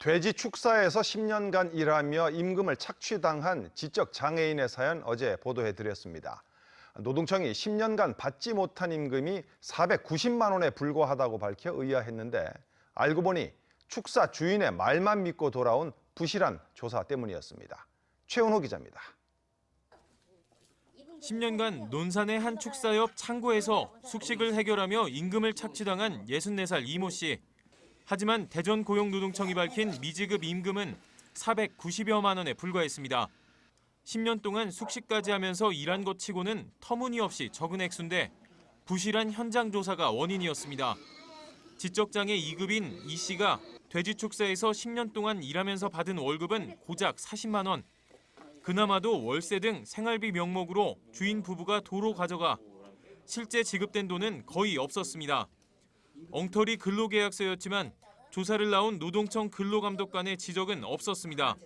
돼지 축사에서 10년간 일하며 임금을 착취당한 지적 장애인의 사연 어제 보도해 드렸습니다. 노동청이 10년간 받지 못한 임금이 490만 원에 불과하다고 밝혀 의아했는데 알고 보니 축사 주인의 말만 믿고 돌아온 부실한 조사 때문이었습니다. 최은호 기자입니다. 10년간 논산의 한 축사 옆 창고에서 숙식을 해결하며 임금을 착취당한 64살 이모 씨. 하지만 대전 고용노동청이 밝힌 미지급 임금은 490여만 원에 불과했습니다. 10년 동안 숙식까지 하면서 일한 것 치고는 터무니없이 적은 액수인데 부실한 현장 조사가 원인이었습니다. 지적장애 2급인 이 씨가 돼지 축사에서 10년 동안 일하면서 받은 월급은 고작 40만 원. 그나마도 월세 등 생활비 명목으로 주인 부부가 도로 가져가 실제 지급된 돈은 거의 없었습니다. 엉터리 근로계약서였지만 조사를 나온 노동청 근로감독관의 지적은 없었습니다.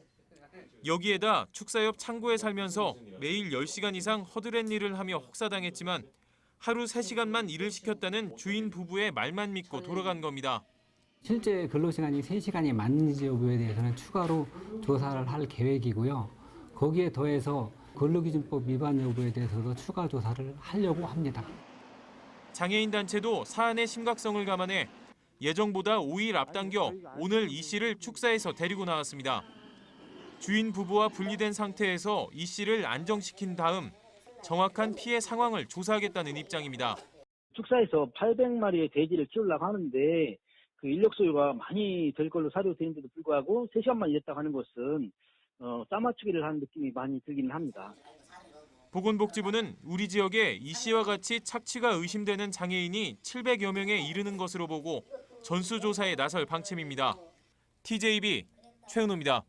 여기에다 축사옆 창고에 살면서 매일 10시간 이상 허드렛 일을 하며 혹사당했지만 하루 3시간만 일을 시켰다는 주인 부부의 말만 믿고 돌아간 겁니다. 실제 근로시간이 3시간이 맞는지 여부에 대해서는 추가로 조사를 할 계획이고요. 거기에 더해서 근로기준법 위반 여부에 대해서도 추가 조사를 하려고 합니다. 장애인 단체도 사안의 심각성을 감안해 예정보다 5일 앞당겨 오늘 이 씨를 축사에서 데리고 나왔습니다. 주인 부부와 분리된 상태에서 이 씨를 안정시킨 다음 정확한 피해 상황을 조사하겠다는 입장입니다. 축사에서 800마리의 돼지를 키우려고 하는데 그 인력 소요가 많이 될 걸로 사료되는데도 불구하고 3시간만 일했다고 하는 것은 어, 짜맞추기를 하는 느낌이 많이 들기는 합니다. 보건복지부는 우리 지역에 이 씨와 같이 착취가 의심되는 장애인이 700여 명에 이르는 것으로 보고 전수조사에 나설 방침입니다. TJB 최은호입니다.